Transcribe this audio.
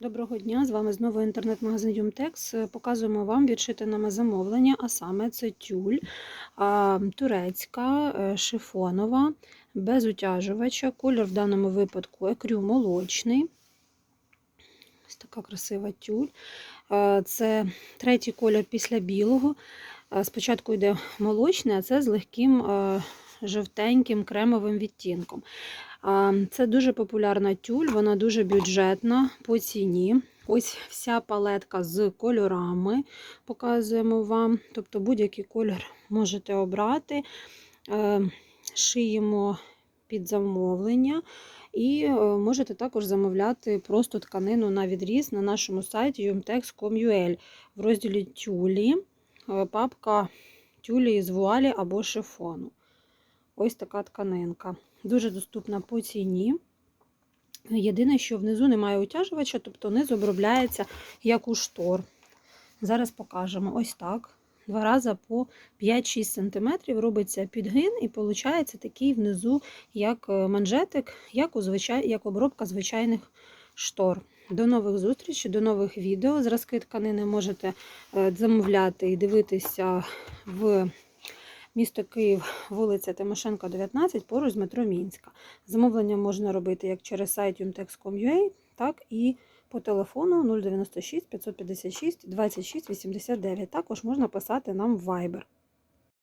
Доброго дня! З вами знову інтернет-магазин Юмтекс. Показуємо вам відшите нами замовлення, а саме це тюль турецька, е, шифонова, без утяжувача. Колір в даному випадку екрю молочний. Ось така красива тюль. Е, Це третій колір після білого. Е, Спочатку йде молочний, а це з легким е, жовтеньким кремовим відтінком. Це дуже популярна тюль, вона дуже бюджетна по ціні. Ось вся палетка з кольорами показуємо вам. Тобто будь-який колір можете обрати. Е, Шиємо під замовлення. І е, можете також замовляти просто тканину на відріз на нашому сайті umtex.com.ua в розділі тюлі, е, папка тюлі з вуалі або шифону. Ось така тканинка. Дуже доступна по ціні. Єдине, що внизу немає утяжувача, тобто низ обробляється як у штор. Зараз покажемо ось так. Два рази по 5-6 см робиться підгин, і виходить такий внизу, як манжетик, як, у звичай... як обробка звичайних штор. До нових зустрічей, до нових відео. Зразки тканини можете замовляти і дивитися в місто Київ, вулиця Тимошенка, 19, поруч з метро Мінська. Замовлення можна робити як через сайт umtex.com.ua, так і по телефону 096 556 26 89. Також можна писати нам в Viber.